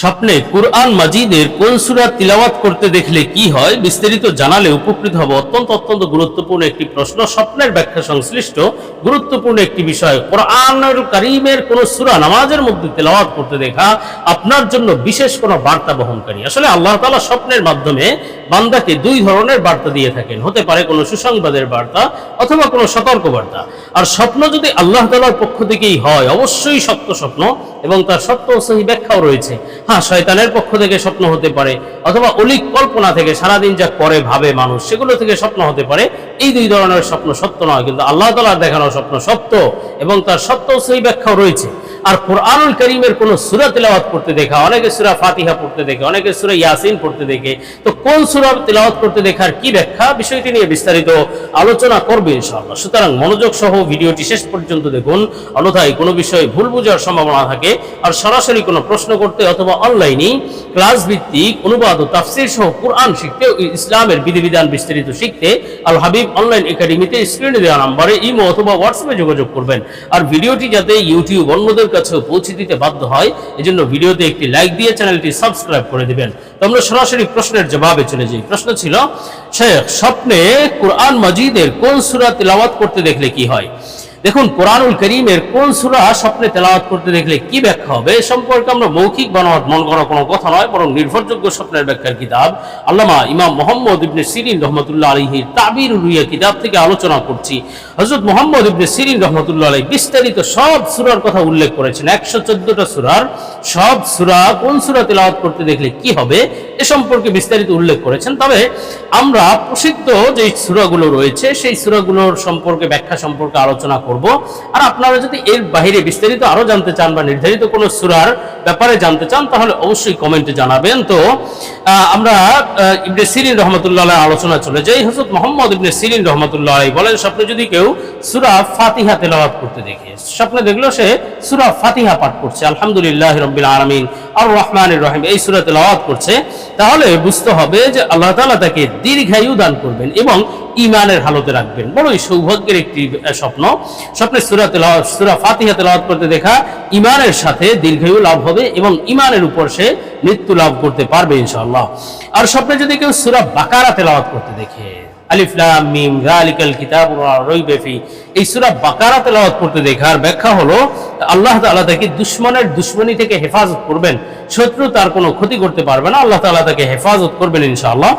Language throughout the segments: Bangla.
স্বপ্নে কুরআন মাজিদের কোন সুরা তিলাওয়াত করতে দেখলে কি হয়, বিস্তারিত জানালে উপকৃত হব অত্যন্ত অত্যন্ত গুরুত্বপূর্ণ একটি প্রশ্ন। স্বপ্নের ব্যাখ্যা সংশ্লিষ্ট। গুরুত্বপূর্ণ একটি বিষয় কোরআন করিমের কোন সুরা নামাজের মধ্যে তেলাওয়াত করতে দেখা আপনার জন্য বিশেষ কোনো বার্তা বহনকারী। আসলে আল্লাহ তালা স্বপ্নের মাধ্যমে বান্দাকে দুই ধরনের বার্তা দিয়ে থাকেন। হতে পারে কোনো সুসংবাদের বার্তা অথবা কোনো সতর্ক বার্তা আর স্বপ্ন যদি আল্লাহ তাআলার পক্ষ থেকেই হয়, অবশ্যই সত্য স্বপ্ন এবং তার সত্য সহি ব্যাখ্যাও রয়েছে। হ্যাঁ শয়তানের পক্ষ থেকে স্বপ্ন হতে পারে অথবা অলিক কল্পনা থেকে সারাদিন যা করে ভাবে মানুষ, সেগুলো থেকে স্বপ্ন হতে পারে। এই দুই ধরনের স্বপ্ন সত্য নয়, কিন্তু আল্লাহ তালার দেখানো স্বপ্ন সত্য এবং তার সত্য সহি ব্যাখ্যাও রয়েছে। আর কোরআনুল করিমের কোন সুরা তেলাওয়াত করতে দেখা, অনেকে সুরা ফাতিহা পড়তে দেখে, অনেকে সুরা ইয়াসিন পড়তে দেখে, তো কোন সুরা তেলাওয়াত করতে দেখার কি ব্যাখ্যা? বিষয়টি নিয়ে বিস্তারিত আলোচনা করবে ইনশাআল্লাহ। সুতরাং মনোযোগ সহ ভিডিওটি শেষ পর্যন্ত দেখুন, অন্যথায় কোনো বিষয়ে ভুল বোঝার সম্ভাবনা থাকে আর সরাসরি কোনো প্রশ্ন করতে অথবা অনলাইনে ক্লাস ভিত্তিক অনুবাদ ও তাফসির সহ কোরআন শিখতে ইসলামের বিধিবিধান বিস্তারিত শিখতে আল হাবিব অনলাইন একাডেমিতে স্ক্রিনে দেওয়া নাম্বারে ইমো অথবা হোয়াটসঅ্যাপে যোগাযোগ করবেন। আর ভিডিওটি যাতে ইউটিউব অন্যদের কাছে পৌঁছে দিতে বাধ্য হয়। এজন্য ভিডিওতে একটি লাইক দিয়ে চ্যানেলটি সাবস্ক্রাইব করে দিবেন। তো আমরা সরাসরি প্রশ্নের জবাবে চলে যাই। প্রশ্ন ছিল, শেখ, স্বপ্নে কোরআন মজিদের কোন সুরা তেলাওয়াত করতে দেখলে কি হয়? দেখুন, কোরআনুল করিমের কোন সূরা স্বপ্নে তেলাওয়াত করতে দেখলে কি ব্যাখ্যা হবে? এ সম্পর্কে আমরা মৌখিক বানোয়াট মন করা কোনো কথা নয়, বরং নির্ভরযোগ্য স্বপ্নের ব্যাখ্যার কিতাব। আল্লামা ইমাম মোহাম্মদ ইবনে সিরিন রহমতুল্লাহ আলহির তাবির রুইয়া কিতাব থেকে আলোচনা করছি। হজরত মোহাম্মদ ইবনে সিরিন রহমতুল্লাহ আলহী বিস্তারিত সব সুরার কথা উল্লেখ করেছেন। একশো চোদ্দটা সুরার সব সূরা কোন সূরা তেলাওয়াত করতে দেখলে কি হবে? এ সম্পর্কে বিস্তারিত উল্লেখ করেছেন। তবে আমরা প্রসিদ্ধ যে সূরাগুলো রয়েছে, সেই সূরাগুলোর সম্পর্কে, ব্যাখ্যা সম্পর্কে আলোচনা করব। আর আপনারা যদি এর বাইরে বিস্তারিত আরও জানতে চান বা নির্ধারিত কোনো সুরার ব্যাপারে জানতে চান, তাহলে অবশ্যই কমেন্টে জানাবেন। তো আমরা ইবনে সিরিন রহমতুল্লাহ আলোচনা চলে যাই। হযরত মোহাম্মদ ইবনে সিরিন রহমতুল্লাহ বলেন, স্বপ্নে যদি কেউ সূরা ফাতিহা তেলাওয়াত করতে দেখে, স্বপ্নে দেখল সে সূরা ফাতিহা পাঠ করছে। আলহামদুলিল্লাহ রাব্বিল আলামিন। আর রহমানির রহিম এই সূরা তেলাওয়াত করছে, তাহলে বুঝতে হবে যে আল্লাহ তাআলা তাকে দীর্ঘায়ু দান করবেন এবং ইমানের হালতে রাখবেন। বড়ই সৌভাগ্যের একটি স্বপ্ন। স্বপ্নে সূরা তেলাওয়াত, সূরা ফাতিহা তেলাওয়াত করতে দেখা ইমানের সাথে দীর্ঘায়ু লাভ হবে এবং ইমানের উপর সে মৃত্যু লাভ করতে পারবে ইনশাআল্লাহ। আর স্বপ্নে যদি কেউ সূরা বাকারা তেলাওয়াত করতে দেখে মিম করতে দেখার ব্যাখ্যা হলো থেকে হেফাজত করবেন। শত্রু তার কোনো ক্ষতি করতে পারবে না, আল্লাহ তাকে হেফাজত করবেন ইনশাআল্লাহ।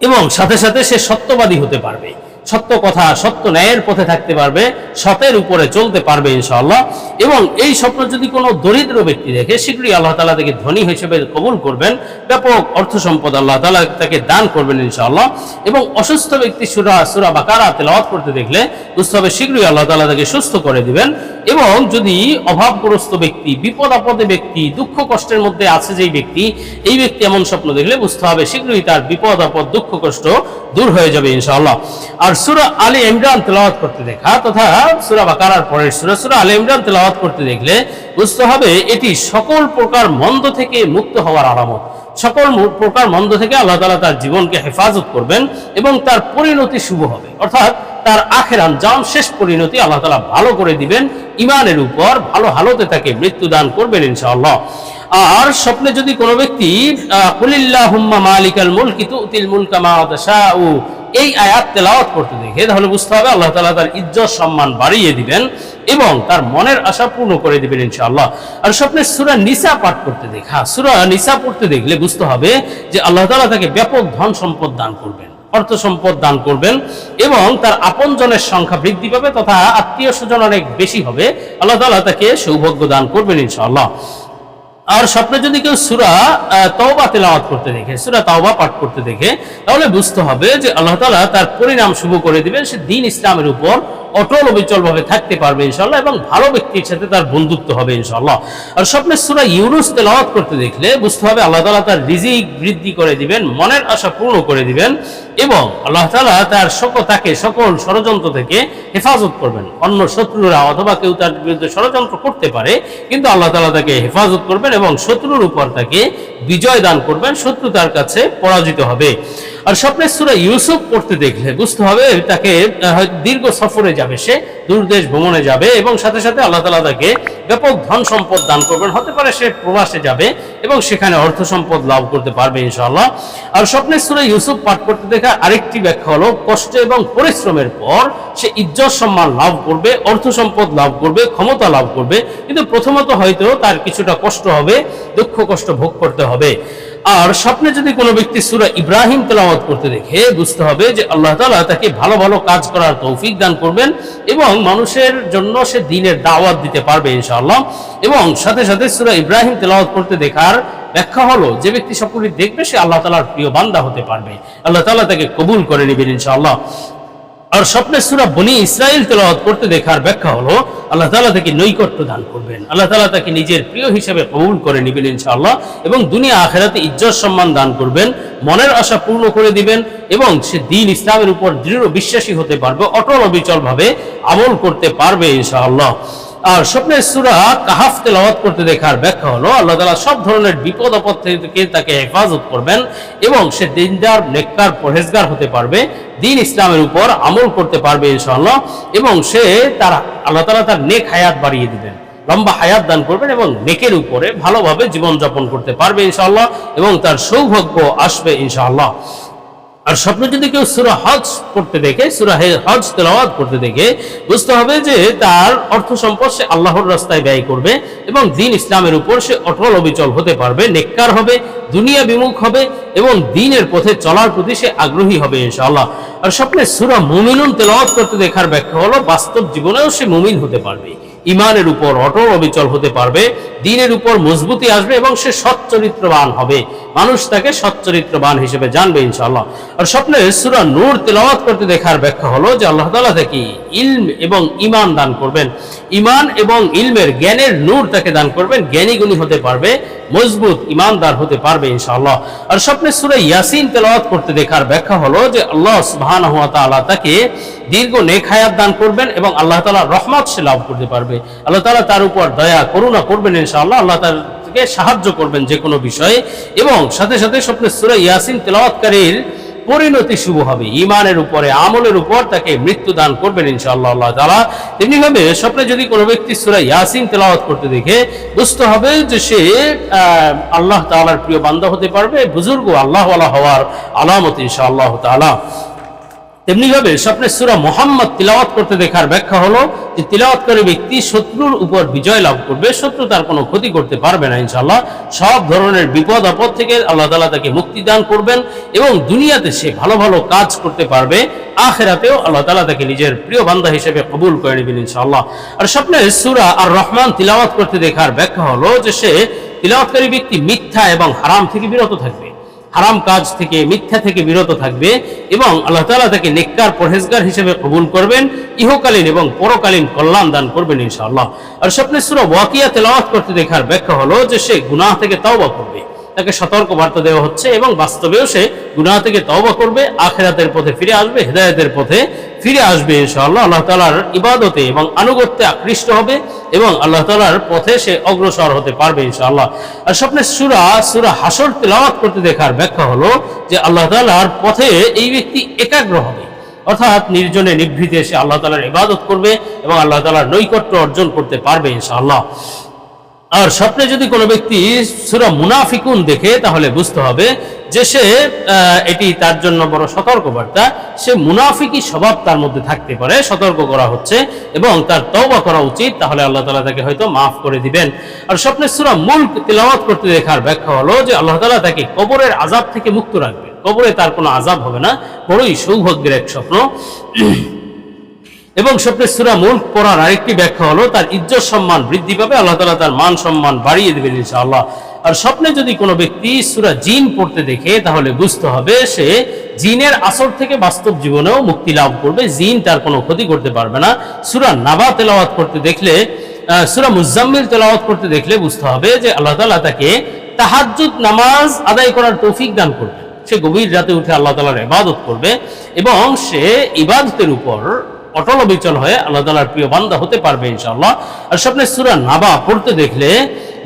এবং সাথে সাথে সে সত্যবাদী হতে পারবে। সত্য কথা, সত্য ন্যায়ের পথে থাকতে পারবে, সতের উপরে চলতে পারবে ইনশাআল্লাহ। এবং এই স্বপ্ন যদি কোনো দরিদ্র ব্যক্তি দেখে, শীঘ্রই আল্লাহ তালা তাকে ধনী হিসেবে কবুল করবেন। ব্যাপক অর্থ সম্পদ আল্লাহ তালা তাকে দান করবেন ইনশাআল্লাহ। এবং অসুস্থ ব্যক্তি সুরা সুরা বাকারা তেলাওয়াত করতে দেখলে হবে শীঘ্রই আল্লাহ তালা তাকে সুস্থ করে দিবেন। এবং যদি অভাবগ্রস্ত ব্যক্তি বিপদ আপদে ব্যক্তি, দুঃখ কষ্টের মধ্যে আছে যেই ব্যক্তি, এই ব্যক্তি এমন স্বপ্ন দেখলে বুঝতে হবে, শীঘ্রই তার বিপদ, আপদ, দুঃখ, কষ্ট দূর হয়ে যাবে ইনশাআল্লাহ। আর সুরা আলী ইমরান তেলাওয়াত করতে দেখা। তথা সুরা বাকারার পরের সুরা সুরা আলী ইমরান তেলাওয়াত করতে দেখলে বুঝতে হবে এটি সকল প্রকার মন্দ থেকে মুক্ত হওয়ার আলামত। সকল প্রকার মন্দ থেকে আল্লাহ তাআলা তার জীবনকে হেফাজত করবেন এবং তার পরিণতি শুভ হবে। অর্থাৎ তার আখের আঞ্জাম শেষ পরিণতি আল্লাহ তাআলা ভালো করে দিবেন ইমানের উপর ভালো হালতে তাকে মৃত্যু দান করবেন ইনশাআল্লাহ। আর স্বপ্নে যদি কোনো ব্যক্তি আহ, কুলিল্লাহুম্মা মালিকাল মুলকি তুতিল মুলকা মা তাশাউ এই আয়াত তেলাওয়াত করতে দেখে, তাহলে বুঝতে হবে আল্লাহ তাআলা তার ইজ্জত, সম্মান বাড়িয়ে দিবেন এবং তার মনের আশা পূর্ণ করে দিবেন ইনশাআল্লাহ। আর স্বপ্নের সূরা নিসা পাঠ করতে দেখা সূরা নিসা পড়তে দেখলে বুঝতে হবে যে আল্লাহ তাআলা তাকে ব্যাপক ধন সম্পদ দান করবেন, অর্থ সম্পদ দান করবেন এবং তার আপনজনের সংখ্যা বৃদ্ধি পাবে তথা আত্মীয় স্বজন অনেক বেশি হবে। আল্লাহ তাআলা তাকে সৌভাগ্য দান করবেন ইনশাআল্লাহ। আর স্বপ্নে যদি কেউ সুরা তওবা তেলাওয়াত করতে দেখে, সুরা তওবা পাঠ করতে দেখে, তাহলে বুঝতে হবে যে আল্লাহ তাআলা তার পরিণাম শুভ করে দিবেন, সে দিন ইসলামের উপর অটল অবিচল ভাবে থাকতে পারবে ইনশাল্লাহ এবং ভালো ব্যক্তির সাথে তার বন্ধুত্ব হবে ইনশাল্লাহ আর স্বপ্নে সুরা ইউনুস তেলাওয়াত করতে দেখলে বুঝতে হবে আল্লাহ তাআলা তার রিজিক বৃদ্ধি করে দিবেন, মনের আশা পূর্ণ করে দিবেন এবং আল্লাহ তালা তার সকল তাকে সকল ষড়যন্ত্র থেকে হেফাজত করবেন। অন্য শত্রুরা অথবা কেউ তার বিরুদ্ধে ষড়যন্ত্র করতে পারে, কিন্তু আল্লাহ তাআলা তাকে হেফাজত করবেন এবং শত্রুর উপর তাকে বিজয় দান করবেন, শত্রু তার কাছে পরাজিত হবে। আর স্বপ্নের সুরা ইউসুফ পড়তে দেখলে বুঝতে হবে তাকে দীর্ঘ সফরে যাবে সে দূর দেশ ভ্রমণে যাবে এবং সাথে সাথে আল্লাহ তালা তাকে ব্যাপক ধন সম্পদ দান করবেন। হতে পারে সে প্রবাসে যাবে এবং সেখানে অর্থ সম্পদ লাভ করতে পারবে ইনশাল্লাহ আর স্বপ্নের সুরে ইউসুফ পাঠ করতে দেখা আরেকটি ব্যাখ্যা হলো, কষ্ট এবং পরিশ্রমের পর সে ইজ্জত সম্মান লাভ করবে, অর্থ সম্পদ লাভ করবে, ক্ষমতা লাভ করবে। কিন্তু প্রথমত হয়তো তার কিছুটা কষ্ট হবে, দুঃখ কষ্ট ভোগ করতে হবে। আর স্বপ্নে যদি কোনো ব্যক্তি সুরা ইব্রাহিম তেলাওয়াত করতে দেখে, বুঝতে হবে যে আল্লাহ তালা তাকে ভালো ভালো কাজ করার তৌফিক দান করবেন এবং মানুষের জন্য সে দিনের দাওয়াত দিতে পারবে ইনশাআল্লাহ। এবং সাথে সাথে সুরা ইব্রাহিম তেলাওয়াত করতে দেখার ব্যাখ্যা হলো, যে ব্যক্তি সবগুলি দেখবে, সে আল্লাহ তালার প্রিয় বান্দা হতে পারবে। আল্লাহ তালা তাকে কবুল করে নেবেন ইনশাআল্লাহ। আর স্বপ্নের সুরা বনি ইসরায়েল তেলাওয়াত করতে দেখার ব্যাখ্যা হলো, আল্লাহ তালা তাকে নৈকট্য দান করবেন। আল্লাহ তালা তাকে নিজের প্রিয় হিসেবে কবুল করে নেবেন ইনশাআল্লাহ এবং দুনিয়া আখেরাতে ইজ্জত সম্মান দান করবেন, মনের আশা পূর্ণ করে দিবেন এবং সে দিন ইসলামের উপর দৃঢ় বিশ্বাসী হতে পারবে, অটল অবিচলভাবে আমল করতে পারবে ইনশাআল্লাহ। আর স্বপ্নের সুরা কাহাফ তেলাওয়াত করতে দেখার ব্যাখ্যা হলো, আল্লাহ তাআলা সব ধরনের বিপদ আপদ থেকে তাকে হেফাজত করবেন এবং সে দিনদার, নেককার, পরহেজগার হতে পারবে, দিন ইসলামের উপর আমল করতে পারবে ইনশাআল্লাহ, এবং সে তার, আল্লাহ তাআলা তার নেক হায়াত বাড়িয়ে দিবেন, লম্বা হায়াত দান করবেন এবং নেকের উপরে ভালোভাবে জীবনযাপন করতে পারবে ইনশাআল্লাহ, এবং তার সৌভাগ্য আসবে ইনশাআল্লাহ। আর স্বপ্ন যদি কেউ সুরা হজ করতে দেখে, সুরা হজ তেলাওয়াত করতে দেখে, বুঝতে হবে যে তার অর্থ সম্পদ সে আল্লাহর রাস্তায় ব্যয় করবে এবং দিন ইসলামের উপর সে অটল অবিচল হতে পারবে, নেককার হবে, দুনিয়া বিমুখ হবে এবং দিনের পথে চলার প্রতি সে আগ্রহী হবে ইনশাআল্লাহ। আর স্বপ্নে সুরা মুমিনুন তেলাওয়াত করতে দেখার ব্যাখ্যা হলো, বাস্তব জীবনেও সে মুমিন হতে পারবে ইমানের উপর অটল অবিচল হতে পারবে, দিনের উপর মজবুতি আসবে এবং সে সচ্চরিত্রবান হবে। মানুষ তাকে সচ্চরিত্রবান হিসেবে জানবে ইনশাআল্লাহ। আর স্বপ্নে সুরা নূর তেলাওয়াত করতে দেখার ব্যাখ্যা হলো যে আল্লাহ তাআলা তাকে ইলম এবং ইমান দান করবেন। ইমান এবং ইলমের জ্ঞানের নূর তাকে দান করবেন। জ্ঞানী গুণী হতে পারবে, মজবুত ইমানদার হতে পারবে ইনশাআল্লাহ। আর স্বপ্নে সুরা ইয়াসিন তেলাওয়াত করতে দেখার ব্যাখ্যা হলো যে আল্লাহ সুবহানাহু ওয়া তাআলা তাকে দীর্ঘ নেক হায়াত দান করবেন এবং আল্লাহ তাআলা রহমত সে লাভ করতে পারবে। আল্লাহ তাআলা তার উপর দয়া, করুণা করবেন ইনশাআল্লাহ। আল্লাহ তাকে সাহায্য করবেন যে কোনো বিষয়ে এবং সাথে সাথে স্বপ্নে সুরা ইয়াসিন তেলাওয়াতকারীর পরিণতি শুভ হবে। ইমানের উপরে, আমলের উপর তাকে মৃত্যু দান করবেন ইনশাআল্লাহ আল্লাহ তাআলা। তেমনি ভাবে স্বপ্নে যদি কোনো ব্যক্তি সূরা ইয়াসিন তেলাওয়াত করতে দেখে বুঝতে হবে যে সে আল্লাহ তাআলার প্রিয় বান্ধব হতে পারবে, বুজুর্গ আল্লাহওয়ালা হওয়ার আলামত ইনশাআল্লাহ তাআলা। তেমনি ভাবে স্বপ্নে সুরা মোহাম্মদ তিলাওয়াত করতে দেখার ব্যাখ্যা হলো যে তিলাওয়াতকারী ব্যক্তি শত্রুর উপর বিজয় লাভ করবে, শত্রু তার কোনো ক্ষতি করতে পারবে না ইনশাল্লাহ সব ধরনের বিপদ, আপদ থেকে আল্লাহ তাআলা তাকে মুক্তি দান করবেন এবং দুনিয়াতে সে ভালো ভালো কাজ করতে পারবে, আখেরাতেও আল্লাহ তাআলা তাকে নিজের প্রিয় বান্ধা হিসেবে কবুল করে নেবেন ইনশাআল্লাহ। আর স্বপ্নে সুরা আর রহমান তিলাওয়াত করতে দেখার ব্যাখ্যা হলো যে সে তিলাওয়াতকারী ব্যক্তি মিথ্যা এবং হারাম থেকে বিরত থাকবে। হারাম কাজ থেকে, মিথ্যা থেকে বিরত থাকবে এবং আল্লাহ তালা তাকে নেককার পরহেজগার হিসেবে কবুল করবেন, ইহকালীন এবং পরকালীন কল্যাণ দান করবেন ইনশাআল্লাহ। আর স্বপ্নে সূরা ওয়াকিয়া তেলাওয়াত করতে দেখার ব্যাখ্যা হলো যে সে গুনাহ থেকে তাওবা করবে। তাকে সতর্ক বার্তা দেওয়া হচ্ছে এবং বাস্তবেও সে গুনাহ থেকে তওবা করবে, আখেরাতের পথে ফিরে আসবে, হেদায়েতের পথে ফিরে আসবে ইনশাআল্লাহ। আল্লাহ তালার ইবাদতে এবং আনুগত্যে আকৃষ্ট হবে এবং আল্লাহ তালার পথে সে অগ্রসর হতে পারবে ইনশাআল্লাহ। আর স্বপ্নের সুরা সুরা হাসর তেলাওয়াত করতে দেখার ব্যাখ্যা হলো যে আল্লাহ তালার পথে এই ব্যক্তি একাগ্র হবে। অর্থাৎ নির্জনে নিভৃতে সে আল্লাহ তালার ইবাদত করবে এবং আল্লাহ তালার নৈকট্য অর্জন করতে পারবে ইনশাআল্লাহ। আর স্বপ্নে যদি কোনো ব্যক্তি সুরা মুনাফিকুন দেখে, তাহলে বুঝতে হবে যে সে এটি তার জন্য বড় সতর্কবার্তা। সে মুনাফিকি স্বভাব তার মধ্যে থাকতে পারে, সতর্ক করা হচ্ছে এবং তার তওবা করা উচিত, তাহলে আল্লাহ তাআলা তাকে হয়তো মাফ করে দিবেন। আর স্বপ্নে সুরা মুল্ক তিলাওয়াত করতে দেখার ব্যাখ্যা হলো যে আল্লাহ তাআলা তাকে কবরের আজাব থেকে মুক্ত রাখবে কবরে তার কোনো আজাব হবে না, বড়ই সৌভাগ্যের এক স্বপ্ন। এবং স্বপ্নের সুরা মুল্ক পড়ার আরেকটি ব্যাখ্যা হলো, তার ইজ্জত সম্মান বৃদ্ধি পাবে, আল্লাহ তাআলা তার মান সম্মান বাড়িয়ে দেবেন ইনশাআল্লাহ। আর স্বপ্নে যদি কোনো ব্যক্তি সুরা জিন পড়তে দেখে, তাহলে বুঝতে হবে সে জিনের আসর থেকে বাস্তব জীবনেও মুক্তি লাভ করবে, জিন তার কোনো ক্ষতি করতে পারবে না। সুরা নাবা তেলাওয়াত করতে দেখলে সুরা মুজাম্মিল তেলাওয়াত করতে দেখলে বুঝতে হবে যে আল্লাহ তাআলা তাকে তাহাজ্জুদ নামাজ আদায় করার তৌফিক দান করবে। সে গভীর রাতে উঠে আল্লাহ তাআলার ইবাদত করবে এবং সে ইবাদতের উপর অটল অবিচল হয়ে আল্লাহ তালার প্রিয় বান্দা হতে পারবে ইনশাল্লাহ আর স্বপ্নে সুরা নাবা পড়তে দেখলে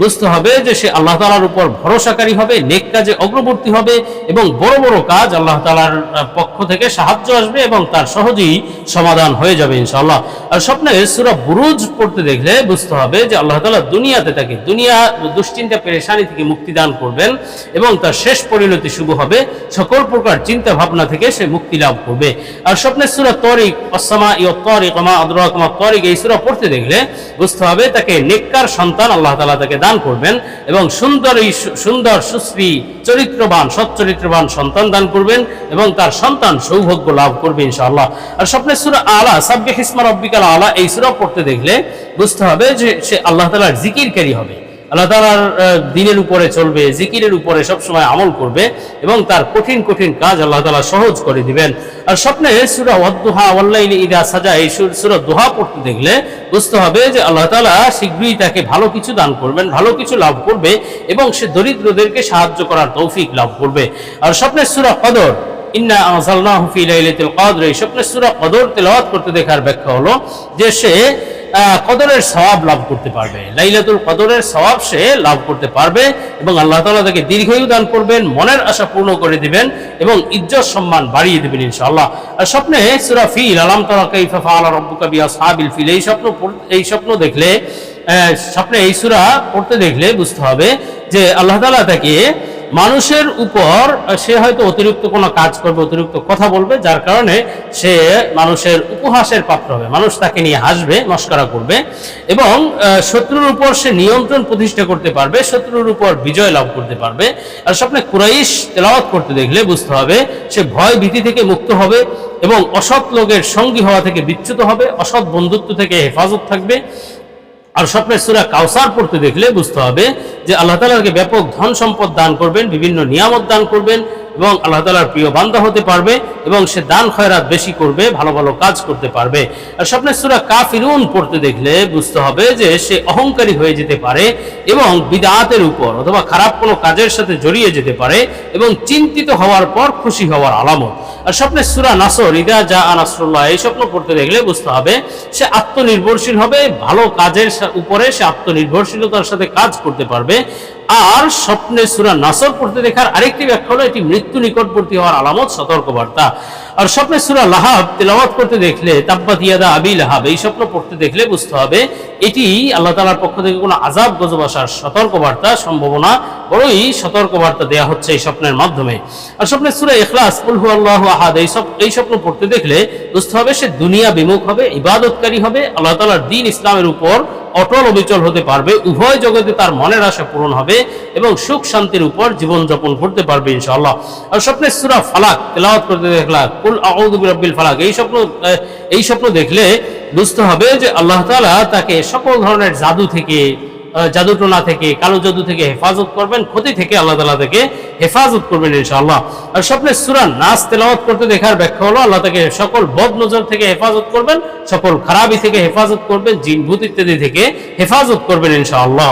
বুঝতে হবে যে সে আল্লাহ তালার উপর ভরসাকারী হবে, নেক কাজে অগ্রবর্তী হবে এবং বড় বড় কাজ আল্লাহ তালার পক্ষ থেকে সাহায্য আসবে এবং তার সহজেই সমাধান হয়ে যাবে ইনশাআল্লাহ। আর স্বপ্নে সুরা বুরুজ পড়তে দেখলে বুঝতে হবে যে আল্লাহ তালা দুনিয়াতে তাকে দুনিয়া দুশ্চিন্তা, পেরেশানি থেকে মুক্তি দান করবেন এবং তার শেষ পরিণতি শুভ হবে। সকল প্রকার চিন্তা ভাবনা থেকে সে মুক্তি লাভ করবে। আর স্বপ্নে সুরা তরিক অসমা ইয় তরিক আমা আদরাকমা তরিক এই সুরা পড়তে দেখলে বুঝতে হবে তাকে নেককার সন্তান আল্লাহ তালা তাকে দান করবেন এবং সুন্দর সুন্দর, সুশ্রী, চরিত্রবান, সচ্চরিত্রবান সন্তান দান করবেন এবং তার সন্তান সৌভাগ্য লাভ করবে ইনশাআল্লাহ। আর স্বপ্নের সুরা আলা সাব্বে হিসমা রব্বিকাল আলা, এই সুরা পড়তে দেখলে বুঝতে হবে যে সে আল্লাহ তালার জিকিরকারী হবে। আল্লাহ তালার দিনের উপরে চলবে, জিকিরের উপরে সবসময় আমল করবে এবং তার কঠিন কঠিন কাজ আল্লাহ তালা সহজ করে দিবেন। আর স্বপ্নে সুরা ওয়াদ্দুহা ওয়াল্লাইলি ইদা সাজা, এই সুর- দোহা পড়তে দেখলে বুঝতে হবে যে আল্লাহ তালা শীঘ্রই তাকে ভালো কিছু দান করবেন, ভালো কিছু লাভ করবে এবং সে দরিদ্রদেরকে সাহায্য করার তৌফিক লাভ করবে। আর স্বপ্নে সুরা কদর, ইন্না আনজালনাহু ফি কদর, এই স্বপ্নে সূরা কদর তেলাওয়াত করতে দেখার ব্যাখ্যা হলো যে সে কদরের সওয়াব লাভ করতে পারবে। লাইলাতুল কদরের সওয়াব সে লাভ করতে পারবে এবং আল্লাহ তাআলা তাকে দীর্ঘায়ু দান করবেন, মনের আশা পূর্ণ করে দিবেন এবং ইজ্জত সম্মান বাড়িয়ে দিবেন ইনশাআল্লাহ। আর স্বপ্নে সুরা ফিল, আলাম তারা কাইফা ফাআলা রাব্বুকা বিআসহাবিল ফিল, এই স্বপ্ন এই স্বপ্ন দেখলে স্বপ্নে এই সূরা পড়তে দেখলে বুঝতে হবে যে আল্লাহ তাআলা তাকে মানুষের উপর সে হয়তো অতিরিক্ত কোনো কাজ করবে, অতিরিক্ত কথা বলবে, যার কারণে সে মানুষের উপহাসের পাত্র হবে। মানুষ তাকে নিয়ে হাসবে, মস্করা করবে এবং শত্রুর উপর সে নিয়ন্ত্রণ প্রতিষ্ঠা করতে পারবে, শত্রুর উপর বিজয় লাভ করতে পারবে। আর স্বপ্নে কুরাইশ তেলাওয়াত করতে দেখলে বুঝতে হবে, সে ভয় ভীতি থেকে মুক্ত হবে এবং অসৎ লোকের সঙ্গী হওয়া থেকে বিচ্যুত হবে, অসৎ বন্ধুত্ব থেকে হেফাজত থাকবে। আর স্বপ্নে সুরা কাউসার পড়তে দেখলে বুঝতে হবে যে আল্লাহ তালাকে ব্যাপক ধন সম্পদ দান করবেন, বিভিন্ন নিয়ামত দান করবেন এবং আল্লাহ তালার প্রিয় বান্দা হতে পারবে এবং সে দান খয়রাত বেশি করবে, ভালো ভালো কাজ করতে পারবে। আর স্বপ্নে সুরা কাফিরুন পড়তে দেখলে বুঝতে হবে যে সে অহংকারী হয়ে যেতে পারে এবং বিদাতের উপর অথবা খারাপ কোনো কাজের সাথে জড়িয়ে যেতে পারে এবং চিন্তিত হওয়ার পর খুশি হওয়ার আলামত। আর স্বপ্নে সুরা নাসর, ইদা যা আনাসরুল্লাহ এই স্বপ্ন পড়তে দেখলে বুঝতে হবে, সে আত্মনির্ভরশীল হবে, ভালো কাজের উপরে সে আত্মনির্ভরশীলতার সাথে কাজ করতে পারবে। আর স্বপ্নে সুরা নাসর পড়তে দেখার আরেকটি ব্যাখ্যা হলো, এটি মৃত্যু নিকটবর্তী হওয়ার আলামত, সতর্কবার্তা। আর স্বপ্নে সুরা লাহাব তেলাওয়াত করতে দেখলে, তাব্বাত ইয়াদা আবি লাহাব, এই স্বপ্ন পড়তে দেখলে বুঝতে হবে এটি আল্লাহ তালার পক্ষ থেকে কোনো আজাব গজব আসার সতর্কবার্তা, সম্ভাবনা, বড়ই সতর্কবার্তা দেয়া হচ্ছে এই স্বপ্নের মাধ্যমে। আর স্বপ্নের সুরা ইখলাস কুলহু আল্লাহ আহাদ, এই সব এই স্বপ্ন পড়তে দেখলে বুঝতে হবে সে দুনিয়া বিমুখ হবে, ইবাদতকারী হবে, আল্লাহ তালার দিন ইসলামের উপর অটল অবিচল হতে পারবে, উভয় জগতে তার মনের আশা পূরণ হবে এবং সুখ শান্তির উপর জীবনযাপন করতে পারবে ইনশাআল্লাহ। আর স্বপ্নের সুরা ফালাক, তেলাওয়াত করতে দেখলা, কুল ফালাক, এই স্বপ্ন এই স্বপ্ন দেখলে বুঝতে হবে যে আল্লাহ তালা তাকে সকল ধরনের জাদু থেকে জাদুটোনা থেকে, কালো জাদু থেকে হেফাজত করবেন, ক্ষতি থেকে আল্লাহ তালা থেকে হেফাজত করবেন ইনশাআল্লাহ। আর স্বপ্নের সুরান নাচ তেলাওয়াত করতে দেখার ব্যাখ্যা হলো, আল্লাহ তাকে সকল বদ নজর থেকে হেফাজত করবেন, সকল খারাপি থেকে হেফাজত করবেন জিন ভূত ইত্যাদি থেকে হেফাজত করবেন ইনশাআল্লাহ।